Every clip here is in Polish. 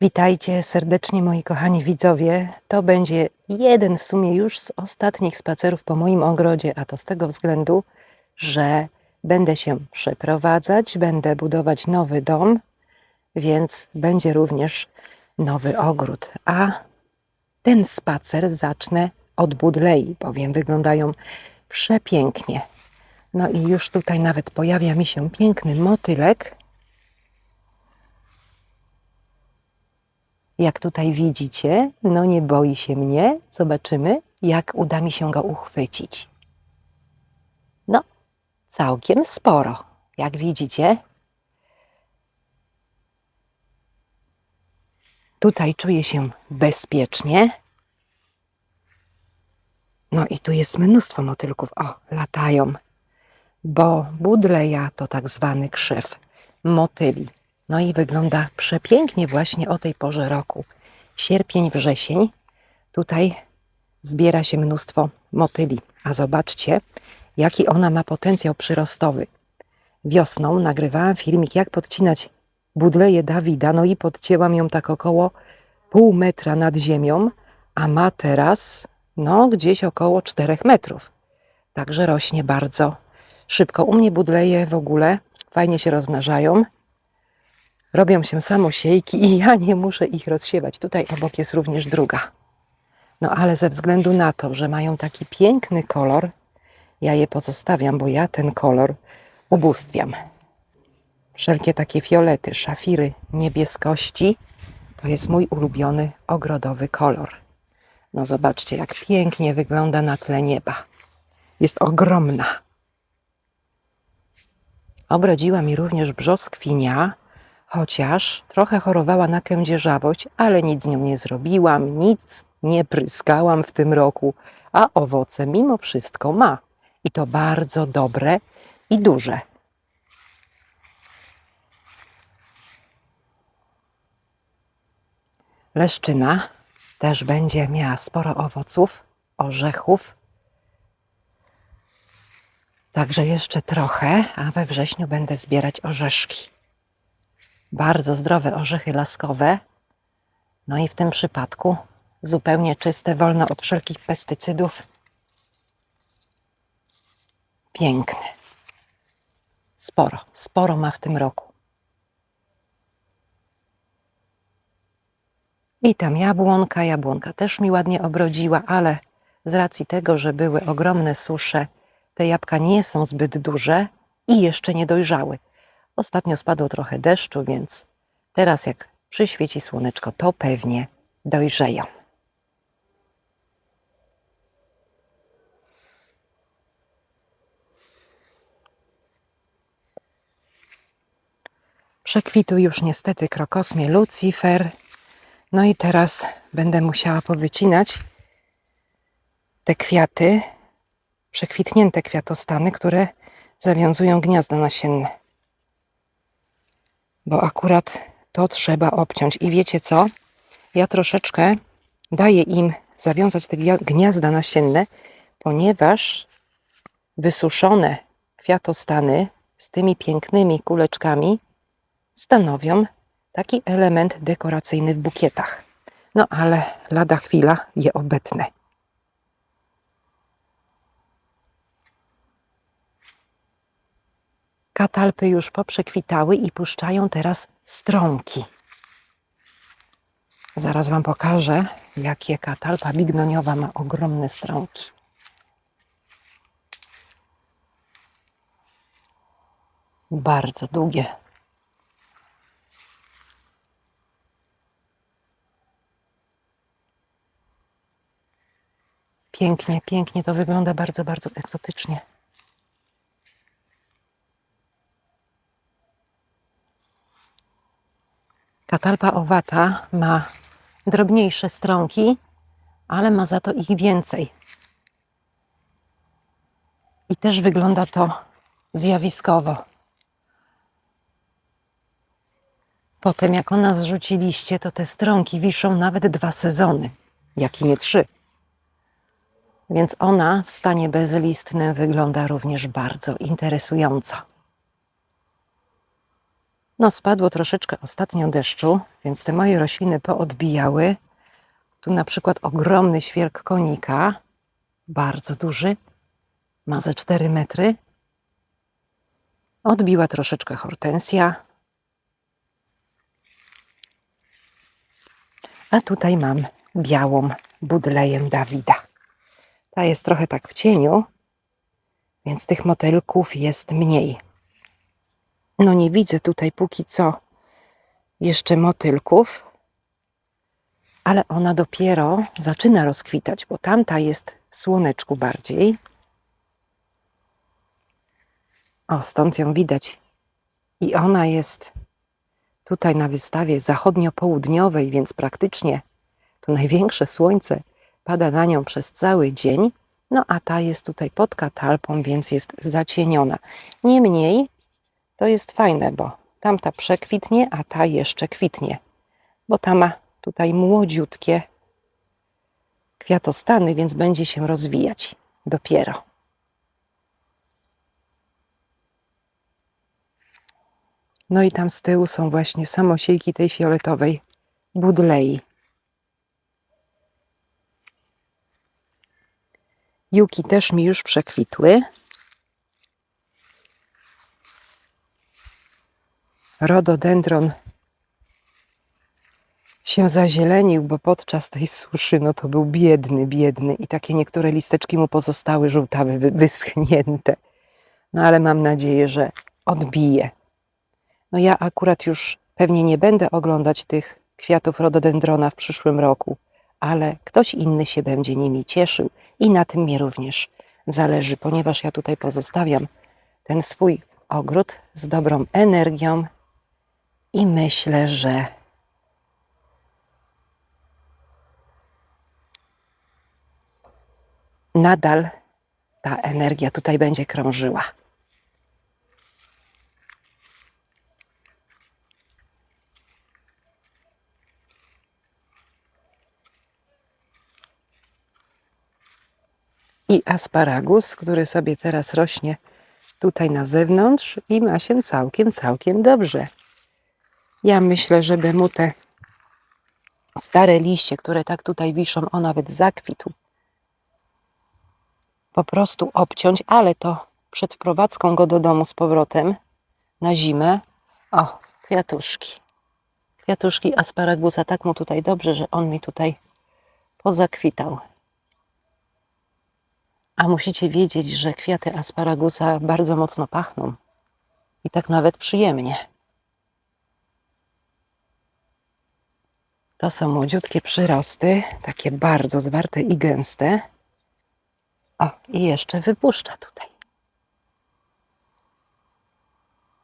Witajcie serdecznie moi kochani widzowie. To będzie jeden w sumie już z ostatnich spacerów po moim ogrodzie, a to z tego względu, że będę się przeprowadzać, będę budować nowy dom, więc będzie również nowy ogród. A ten spacer zacznę od budlei, bowiem wyglądają przepięknie. No i już tutaj nawet pojawia mi się piękny motylek. Jak tutaj widzicie, no nie boi się mnie. Zobaczymy, jak uda mi się go uchwycić. No, całkiem sporo, jak widzicie. Tutaj czuję się bezpiecznie. No i tu jest mnóstwo motylków. O, latają, bo budleja to tak zwany krzew motyli. No i wygląda przepięknie właśnie o tej porze roku. Sierpień, wrzesień. Tutaj zbiera się mnóstwo motyli. A zobaczcie, jaki ona ma potencjał przyrostowy. Wiosną nagrywałam filmik, jak podcinać budleję Dawida, no i podcięłam ją tak około pół metra nad ziemią, a ma teraz no gdzieś około 4 metrów. Także rośnie bardzo szybko. U mnie budleje w ogóle fajnie się rozmnażają robią się samosiejki i ja nie muszę ich rozsiewać. Tutaj obok jest również druga. No ale ze względu na to, że mają taki piękny kolor, ja je pozostawiam, bo ja ten kolor ubóstwiam. Wszelkie takie fiolety, szafiry, niebieskości to jest mój ulubiony ogrodowy kolor. No zobaczcie, jak pięknie wygląda na tle nieba. Jest ogromna. Obrodziła mi również brzoskwinia, chociaż trochę chorowała na kędzierzawość, ale nic z nią nie zrobiłam, nic nie pryskałam w tym roku, a owoce mimo wszystko ma. I to bardzo dobre i duże. Leszczyna też będzie miała sporo owoców, orzechów. Także jeszcze trochę, a we wrześniu będę zbierać orzeszki bardzo zdrowe orzechy laskowe. No i w tym przypadku zupełnie czyste, wolne od wszelkich pestycydów. Piękne. Sporo, sporo ma w tym roku. I tam jabłonka, jabłonka też mi ładnie obrodziła, ale z racji tego, że były ogromne susze, te jabłka nie są zbyt duże i jeszcze nie dojrzały. Ostatnio spadło trochę deszczu, więc teraz jak przyświeci słoneczko, to pewnie dojrzeją. Przekwitł już niestety krokosmie Lucifer. No i teraz będę musiała powycinać te kwiaty, przekwitnięte kwiatostany, które zawiązują gniazda nasienne bo akurat to trzeba obciąć. I wiecie co? Ja troszeczkę daję im zawiązać te gniazda nasienne, ponieważ wysuszone kwiatostany z tymi pięknymi kuleczkami stanowią taki element dekoracyjny w bukietach. No ale lada chwila je obetnę. Katalpy już poprzekwitały i puszczają teraz strąki. Zaraz Wam pokażę, jakie katalpa bignoniowa ma ogromne strąki. Bardzo długie. Pięknie, pięknie to wygląda, bardzo, bardzo egzotycznie. Katalpa owata ma drobniejsze strąki, ale ma za to ich więcej. I też wygląda to zjawiskowo. Potem, jak ona zrzuci liście, to te strąki wiszą nawet dwa sezony, jak i nie trzy. Więc ona w stanie bezlistnym wygląda również bardzo interesująco. No, spadło troszeczkę ostatnio deszczu, więc te moje rośliny poodbijały. Tu na przykład ogromny świerk konika, bardzo duży, ma ze 4 metry. Odbiła troszeczkę hortensja. A tutaj mam białą budleję Dawida. Ta jest trochę tak w cieniu, więc tych motylków jest mniej. No nie widzę tutaj póki co jeszcze motylków, ale ona dopiero zaczyna rozkwitać, bo tamta jest w słoneczku bardziej. O, stąd ją widać. I ona jest tutaj na wystawie zachodnio-południowej, więc praktycznie to największe słońce pada na nią przez cały dzień. No a ta jest tutaj pod katalpą, więc jest zacieniona. Niemniej to jest fajne, bo tamta przekwitnie, a ta jeszcze kwitnie, bo ta ma tutaj młodziutkie kwiatostany, więc będzie się rozwijać dopiero. No i tam z tyłu są właśnie samosiejki tej fioletowej budlei. Juki też mi już przekwitły. Rododendron się zazielenił, bo podczas tej suszy no to był biedny, biedny i takie niektóre listeczki mu pozostały żółtawe, wy- wyschnięte. No ale mam nadzieję, że odbije. No ja akurat już pewnie nie będę oglądać tych kwiatów rododendrona w przyszłym roku, ale ktoś inny się będzie nimi cieszył i na tym mi również zależy, ponieważ ja tutaj pozostawiam ten swój ogród z dobrą energią i myślę, że nadal ta energia tutaj będzie krążyła. I asparagus, który sobie teraz rośnie tutaj na zewnątrz i ma się całkiem, całkiem dobrze. Ja myślę, żeby mu te stare liście, które tak tutaj wiszą, o nawet zakwitł, po prostu obciąć, ale to przed wprowadzką go do domu z powrotem na zimę. O, kwiatuszki. Kwiatuszki asparagusa, tak mu tutaj dobrze, że on mi tutaj pozakwitał. A musicie wiedzieć, że kwiaty asparagusa bardzo mocno pachną. I tak nawet przyjemnie. To są młodziutkie przyrosty, takie bardzo zwarte i gęste. O, i jeszcze wypuszcza tutaj.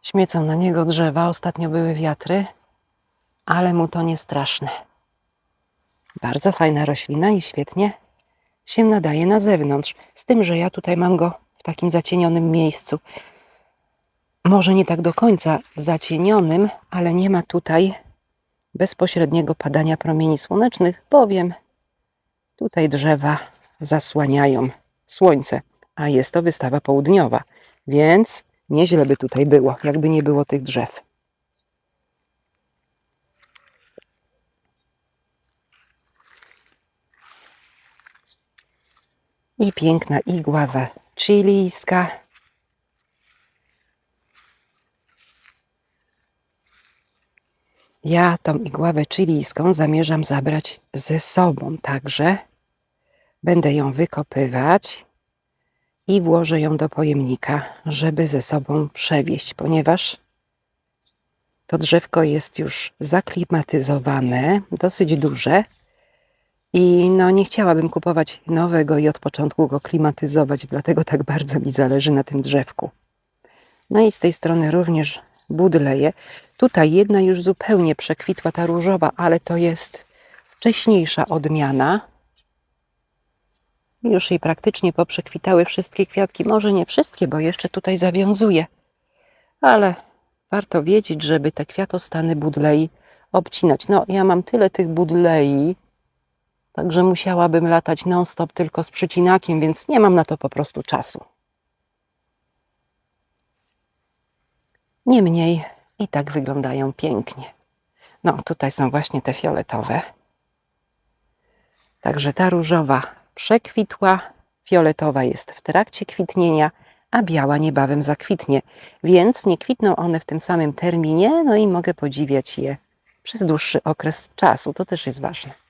Śmiecą na niego drzewa, ostatnio były wiatry, ale mu to nie straszne. Bardzo fajna roślina i świetnie się nadaje na zewnątrz. Z tym, że ja tutaj mam go w takim zacienionym miejscu. Może nie tak do końca zacienionym, ale nie ma tutaj bezpośredniego padania promieni słonecznych, bowiem tutaj drzewa zasłaniają słońce, a jest to wystawa południowa, więc nieźle by tutaj było, jakby nie było tych drzew. I piękna igława chilijska. Ja tą igławę chilijską zamierzam zabrać ze sobą, także będę ją wykopywać i włożę ją do pojemnika, żeby ze sobą przewieźć, ponieważ to drzewko jest już zaklimatyzowane, dosyć duże i no nie chciałabym kupować nowego i od początku go klimatyzować, dlatego tak bardzo mi zależy na tym drzewku. No i z tej strony również budleje. Tutaj jedna już zupełnie przekwitła, ta różowa, ale to jest wcześniejsza odmiana. Już jej praktycznie poprzekwitały wszystkie kwiatki. Może nie wszystkie, bo jeszcze tutaj zawiązuje. Ale warto wiedzieć, żeby te kwiatostany budlei obcinać. No, ja mam tyle tych budlei, Także musiałabym latać non-stop tylko z przycinakiem, więc nie mam na to po prostu czasu. Niemniej I tak wyglądają pięknie. No, tutaj są właśnie te fioletowe. Także ta różowa przekwitła, fioletowa jest w trakcie kwitnienia, a biała niebawem zakwitnie. Więc nie kwitną one w tym samym terminie, no i mogę podziwiać je przez dłuższy okres czasu. To też jest ważne.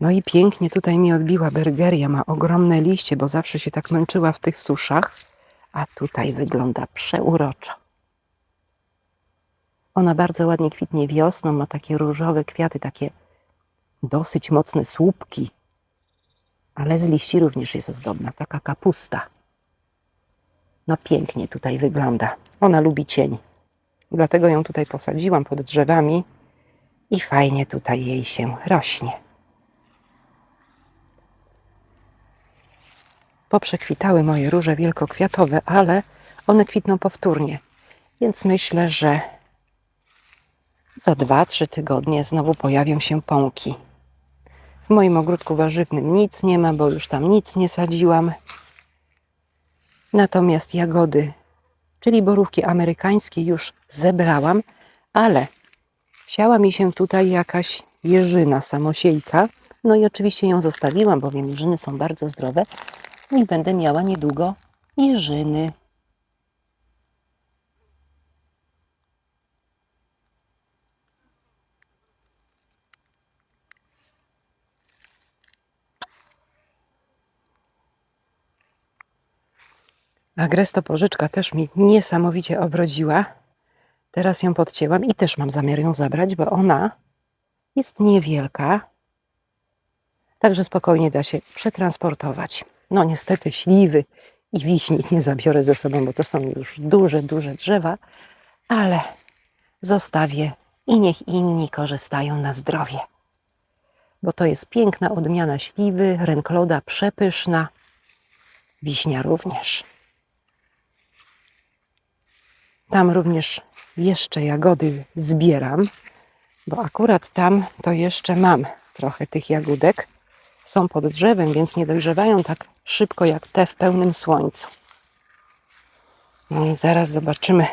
No i pięknie tutaj mi odbiła bergeria. Ma ogromne liście, bo zawsze się tak męczyła w tych suszach, a tutaj wygląda przeuroczo. Ona bardzo ładnie kwitnie wiosną, ma takie różowe kwiaty, takie dosyć mocne słupki, ale z liści również jest ozdobna, taka kapusta. No pięknie tutaj wygląda. Ona lubi cień. Dlatego ją tutaj posadziłam pod drzewami i fajnie tutaj jej się rośnie. Poprzekwitały moje róże wielkokwiatowe, ale one kwitną powtórnie. Więc myślę, że za 2-3 tygodnie znowu pojawią się pąki. W moim ogródku warzywnym nic nie ma, bo już tam nic nie sadziłam. Natomiast jagody, czyli borówki amerykańskie, już zebrałam, ale wsiała mi się tutaj jakaś jeżyna samosiejka. No i oczywiście ją zostawiłam, bowiem jeżyny są bardzo zdrowe. I będę miała niedługo jeżyny. Agresto pożyczka też mi niesamowicie obrodziła. Teraz ją podcięłam i też mam zamiar ją zabrać, bo ona jest niewielka. Także spokojnie da się przetransportować. No niestety śliwy i wiśni nie zabiorę ze sobą, bo to są już duże, duże drzewa, ale zostawię i niech inni korzystają na zdrowie. Bo to jest piękna odmiana śliwy, rękloda przepyszna, wiśnia również. Tam również jeszcze jagody zbieram, bo akurat tam to jeszcze mam trochę tych jagódek. Są pod drzewem, więc nie dojrzewają tak szybko jak te w pełnym słońcu. No i zaraz zobaczymy.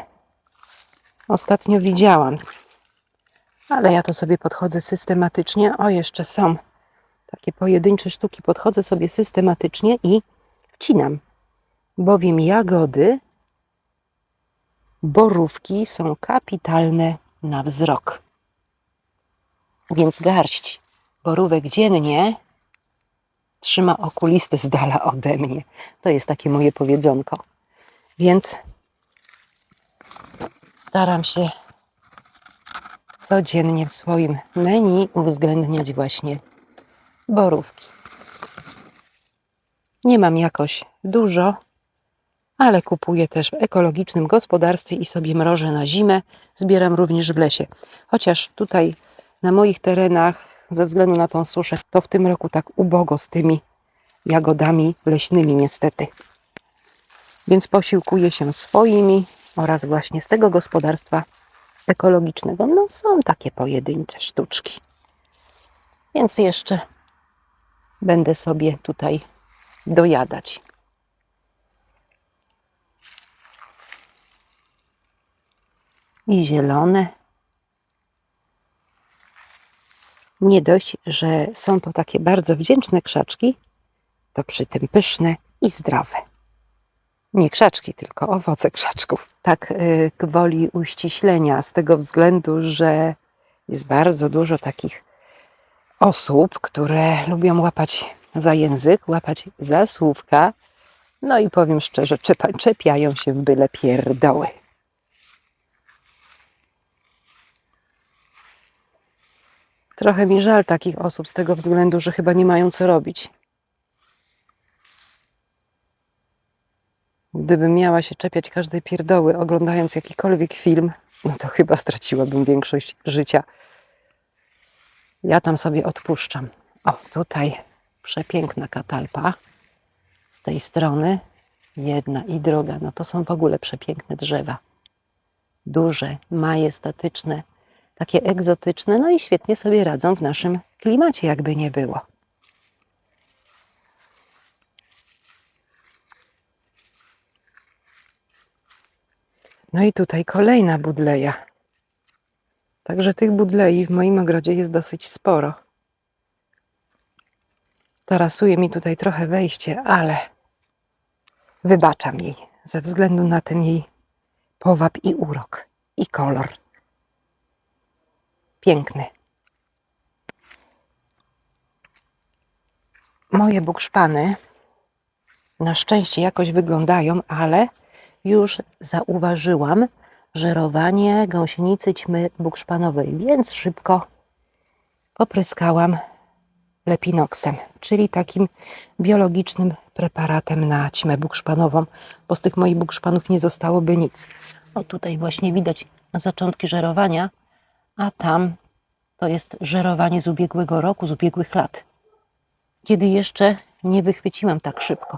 Ostatnio widziałam, ale ja to sobie podchodzę systematycznie. O, jeszcze są takie pojedyncze sztuki. Podchodzę sobie systematycznie i wcinam, bowiem jagody borówki są kapitalne na wzrok. Więc garść borówek dziennie trzyma okulisty z dala ode mnie. To jest takie moje powiedzonko. Więc staram się codziennie w swoim menu uwzględniać właśnie borówki. Nie mam jakoś dużo, ale kupuję też w ekologicznym gospodarstwie i sobie mrożę na zimę. Zbieram również w lesie. Chociaż tutaj na moich terenach, ze względu na tą suszę, to w tym roku tak ubogo z tymi jagodami leśnymi niestety. Więc posiłkuję się swoimi oraz właśnie z tego gospodarstwa ekologicznego. No są takie pojedyncze sztuczki. Więc jeszcze będę sobie tutaj dojadać. i zielone. Nie dość, że są to takie bardzo wdzięczne krzaczki, to przy tym pyszne i zdrowe. Nie krzaczki, tylko owoce krzaczków. Tak y, gwoli uściślenia, z tego względu, że jest bardzo dużo takich osób, które lubią łapać za język, łapać za słówka. No i powiem szczerze, czepiają się w byle pierdoły. Trochę mi żal takich osób z tego względu, że chyba nie mają co robić. Gdybym miała się czepiać każdej pierdoły, oglądając jakikolwiek film, no to chyba straciłabym większość życia. Ja tam sobie odpuszczam. O, tutaj przepiękna katalpa. Z tej strony jedna i druga. No to są w ogóle przepiękne drzewa. Duże, majestatyczne takie egzotyczne, no i świetnie sobie radzą w naszym klimacie, jakby nie było. No i tutaj kolejna budleja. Także tych budlei w moim ogrodzie jest dosyć sporo. Tarasuje mi tutaj trochę wejście, ale wybaczam jej ze względu na ten jej powab i urok i kolor. Piękny. Moje bukszpany na szczęście jakoś wyglądają, ale już zauważyłam żerowanie gąsienicy ćmy bukszpanowej, więc szybko popryskałam lepinoksem, czyli takim biologicznym preparatem na ćmę bukszpanową, bo z tych moich bukszpanów nie zostałoby nic. O tutaj właśnie widać zaczątki żerowania, a tam to jest żerowanie z ubiegłego roku, z ubiegłych lat, kiedy jeszcze nie wychwyciłam tak szybko.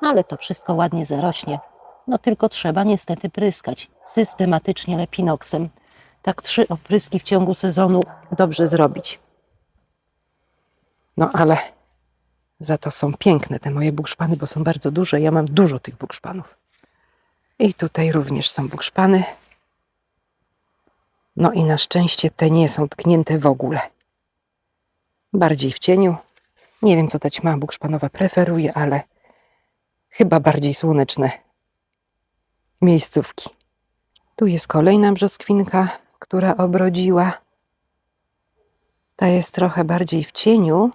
Ale to wszystko ładnie zarośnie. No tylko trzeba niestety pryskać systematycznie lepinoksem. Tak trzy opryski w ciągu sezonu dobrze zrobić. No ale za to są piękne te moje bukszpany, bo są bardzo duże. Ja mam dużo tych bukszpanów. I tutaj również są bukszpany. No i na szczęście te nie są tknięte w ogóle. Bardziej w cieniu. Nie wiem, co ta ćma bukszpanowa preferuje, ale chyba bardziej słoneczne miejscówki. Tu jest kolejna brzoskwinka, która obrodziła. Ta jest trochę bardziej w cieniu.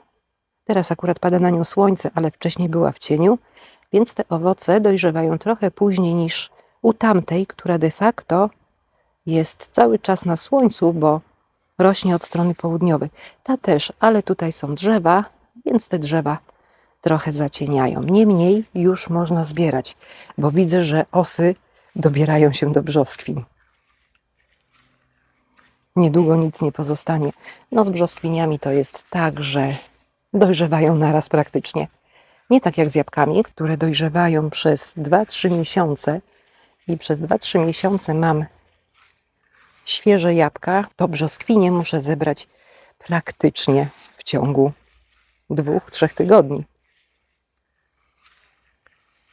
Teraz akurat pada na nią słońce, ale wcześniej była w cieniu, więc te owoce dojrzewają trochę później niż u tamtej, która de facto jest cały czas na słońcu, bo rośnie od strony południowej. Ta też, ale tutaj są drzewa, więc te drzewa trochę zacieniają. Niemniej już można zbierać, bo widzę, że osy dobierają się do brzoskwin. Niedługo nic nie pozostanie. No z brzoskwiniami to jest tak, że dojrzewają naraz praktycznie. Nie tak jak z jabłkami, które dojrzewają przez 2-3 miesiące i przez 2-3 miesiące mam świeże jabłka, to brzoskwinie muszę zebrać praktycznie w ciągu dwóch, trzech tygodni.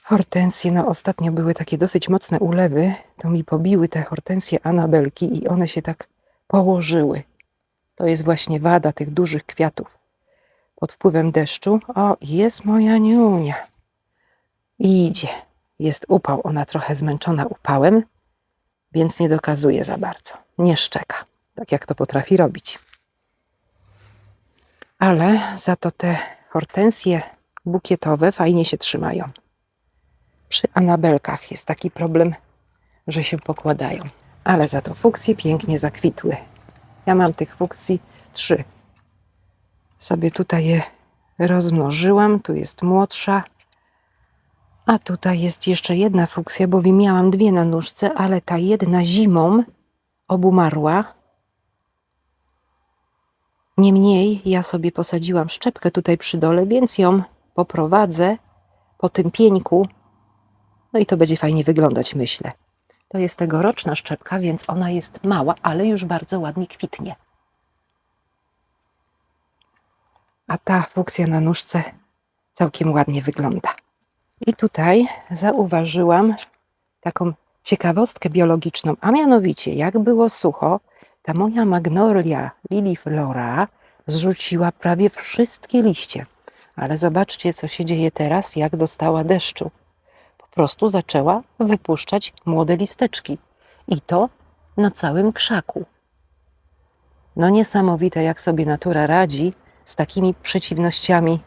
Hortensje, no ostatnio były takie dosyć mocne ulewy, to mi pobiły te hortensje anabelki i one się tak położyły. To jest właśnie wada tych dużych kwiatów. Pod wpływem deszczu, o, jest moja niunia. Idzie. Jest upał, ona trochę zmęczona upałem, więc nie dokazuje za bardzo. Nie szczeka, tak jak to potrafi robić. Ale za to te hortensje bukietowe fajnie się trzymają. Przy anabelkach jest taki problem, że się pokładają. Ale za to fuksje pięknie zakwitły. Ja mam tych fuksji trzy. Sobie tutaj je rozmnożyłam. Tu jest młodsza. A tutaj jest jeszcze jedna fuksja, bowiem miałam dwie na nóżce, ale ta jedna zimą obumarła. Niemniej ja sobie posadziłam szczepkę tutaj przy dole, więc ją poprowadzę po tym pieńku. No i to będzie fajnie wyglądać, myślę. To jest tegoroczna szczepka, więc ona jest mała, ale już bardzo ładnie kwitnie. A ta fuksja na nóżce całkiem ładnie wygląda. I tutaj zauważyłam taką ciekawostkę biologiczną, a mianowicie, jak było sucho, ta moja magnolia liliflora zrzuciła prawie wszystkie liście. Ale zobaczcie, co się dzieje teraz, jak dostała deszczu. Po prostu zaczęła wypuszczać młode listeczki. I to na całym krzaku. No niesamowite, jak sobie natura radzi z takimi przeciwnościami.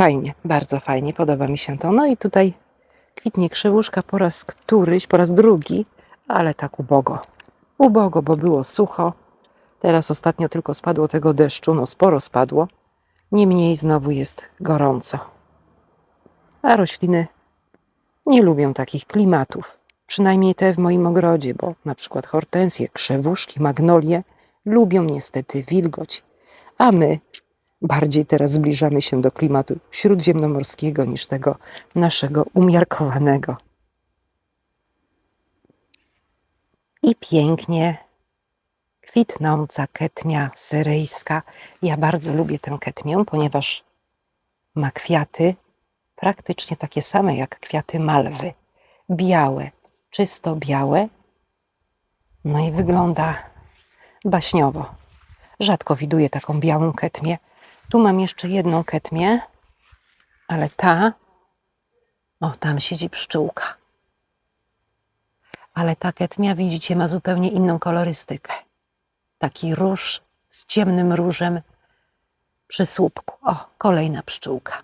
Fajnie, bardzo fajnie, podoba mi się to. No i tutaj kwitnie krzywuszka po raz któryś, po raz drugi, ale tak ubogo. Ubogo, bo było sucho. Teraz ostatnio tylko spadło tego deszczu, no sporo spadło. Niemniej znowu jest gorąco. A rośliny nie lubią takich klimatów. Przynajmniej te w moim ogrodzie, bo na przykład hortensje, krzewuszki, magnolie lubią niestety wilgoć. A my bardziej teraz zbliżamy się do klimatu śródziemnomorskiego niż tego naszego umiarkowanego. I pięknie kwitnąca ketmia syryjska. Ja bardzo lubię tę ketmię, ponieważ ma kwiaty praktycznie takie same jak kwiaty malwy. Białe, czysto białe. No i wygląda baśniowo. Rzadko widuję taką białą ketmię. Tu mam jeszcze jedną ketmię, ale ta, o tam siedzi pszczółka. Ale ta ketmia, widzicie, ma zupełnie inną kolorystykę. Taki róż z ciemnym różem przy słupku. O, kolejna pszczółka.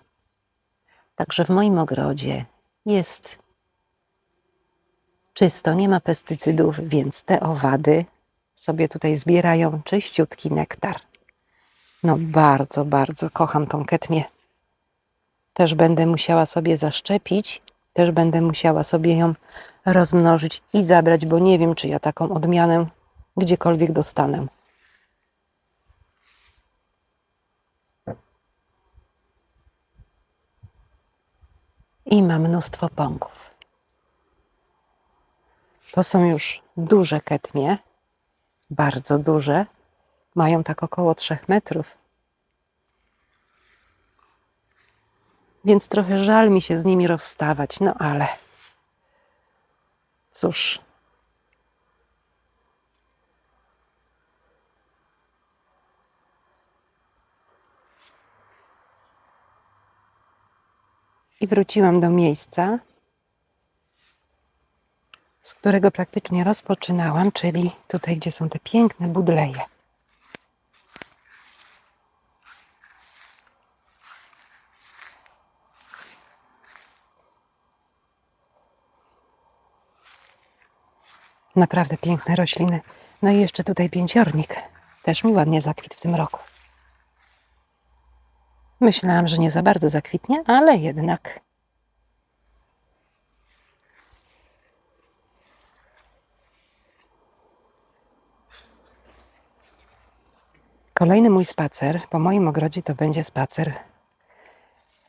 Także w moim ogrodzie jest czysto, nie ma pestycydów, więc te owady sobie tutaj zbierają czyściutki nektar. No bardzo, bardzo kocham tą ketmię. Też będę musiała sobie zaszczepić, też będę musiała sobie ją rozmnożyć i zabrać, bo nie wiem, czy ja taką odmianę gdziekolwiek dostanę. I mam mnóstwo pąków. To są już duże ketmie, bardzo duże. Mają tak około 3 metrów. Więc trochę żal mi się z nimi rozstawać, no ale cóż. I wróciłam do miejsca, z którego praktycznie rozpoczynałam, czyli tutaj, gdzie są te piękne budleje. Naprawdę piękne rośliny. No i jeszcze tutaj pięciornik. Też mi ładnie zakwitł w tym roku. Myślałam, że nie za bardzo zakwitnie, ale jednak. Kolejny mój spacer po moim ogrodzie to będzie spacer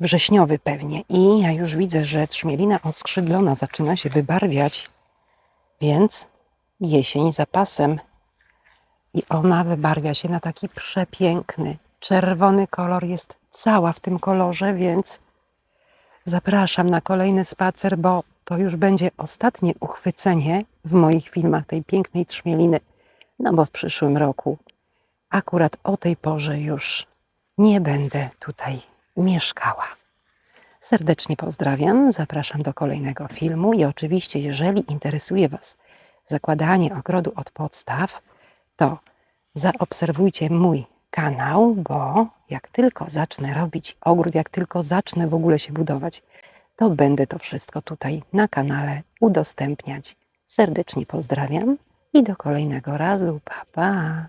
wrześniowy pewnie. I ja już widzę, że trzmielina oskrzydlona zaczyna się wybarwiać, więc jesień za pasem. I ona wybarwia się na taki przepiękny, czerwony kolor. Jest cała w tym kolorze, więc zapraszam na kolejny spacer, bo to już będzie ostatnie uchwycenie w moich filmach tej pięknej trzmieliny. No bo w przyszłym roku akurat o tej porze już nie będę tutaj mieszkała. Serdecznie pozdrawiam, zapraszam do kolejnego filmu i oczywiście, jeżeli interesuje Was zakładanie ogrodu od podstaw, to zaobserwujcie mój kanał, bo jak tylko zacznę robić ogród, jak tylko zacznę w ogóle się budować, to będę to wszystko tutaj na kanale udostępniać. Serdecznie pozdrawiam i do kolejnego razu. Pa, pa.